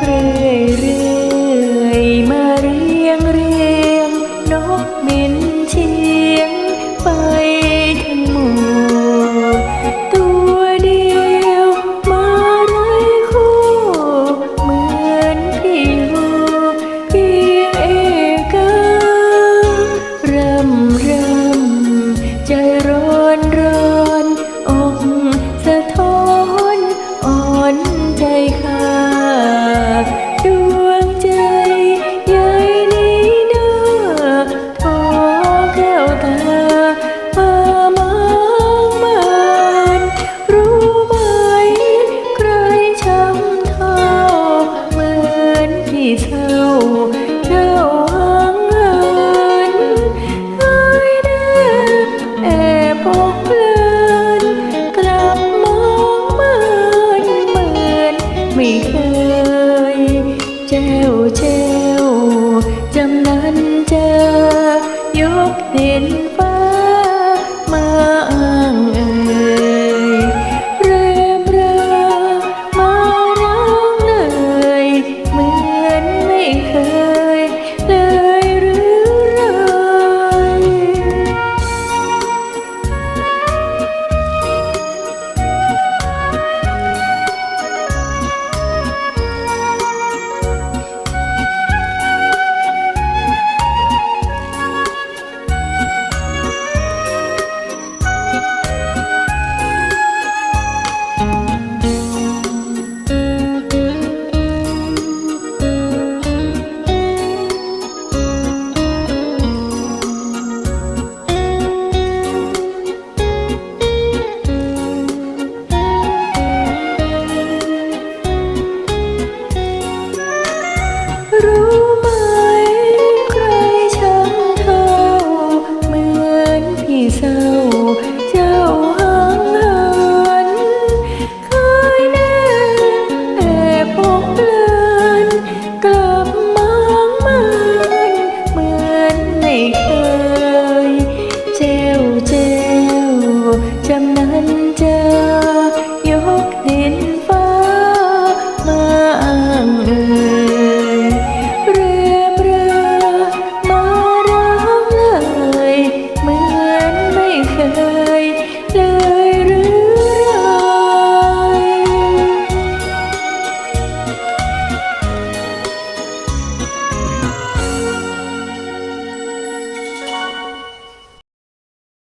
três. เช่าเจ้าหังเงินเคยเดินแอบพบเลินกลับมองเมินเหมือนไม่เคยเจ้าเช่ คืน